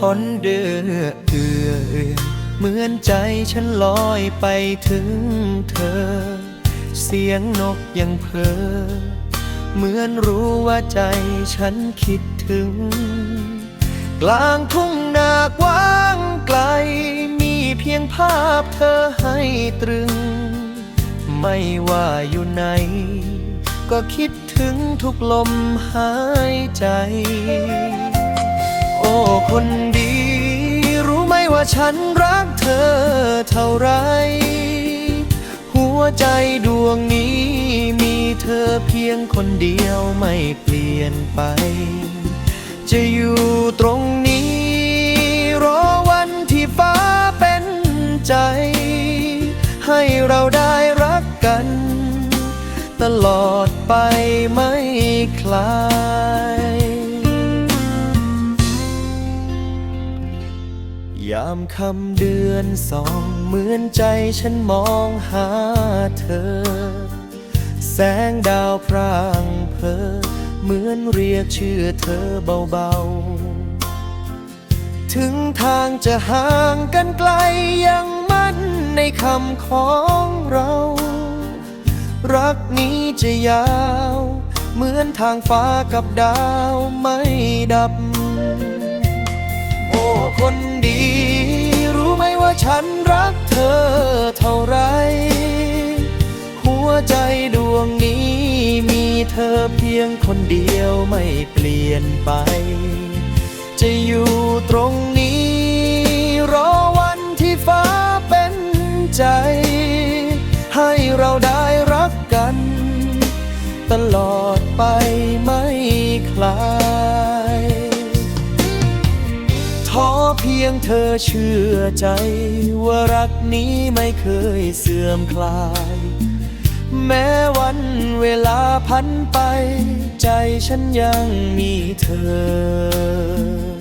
มื่อเอื้อเอือเหมือนใจฉันลอยไปถึงเธอ เสียงนกยังเพลอเหมือนรู้ว่าใจฉันคิดถึง กลางทุ่งนากว้างไกล มีเพียงภาพเธอให้ตรึง ไม่ว่าอยู่ไหน ก็คิดถึงทุกลมหายใจ โอ้คน ว่าฉันรักเธอเท่าไร หัวใจดวงนี้มีเธอเพียงคนเดียวไม่เปลี่ยนไป จะอยู่ตรงนี้ รอวันที่ฟ้าเป็นใจ ให้เราได้รักกัน ตลอดไปม่ค ยามคำเดือนสองเหมือนใจฉันมองหาเธอ แสงดาวพร่างเพอเหมือนเรียกชื่อเธอเบาๆ ถึงทางจะห่างกันไกลยังมั่นในคำของเรา รักนี้จะยาว เหมือนทางฟ้ากับดาวไม่ดับ โอ้คน ว่าฉันรักเธอเท่าไร หัวใจดวงนี้มีเธอเพียงคนเดียวไม่เปลี่ยนไป จะอยู่ตรงนี้ ยงเธอเชื่อใจ ว่ารักนี้ไม่เคยเสื่อมคลาย แม้วันเวลาพันไป ใจฉันยังมีเธอ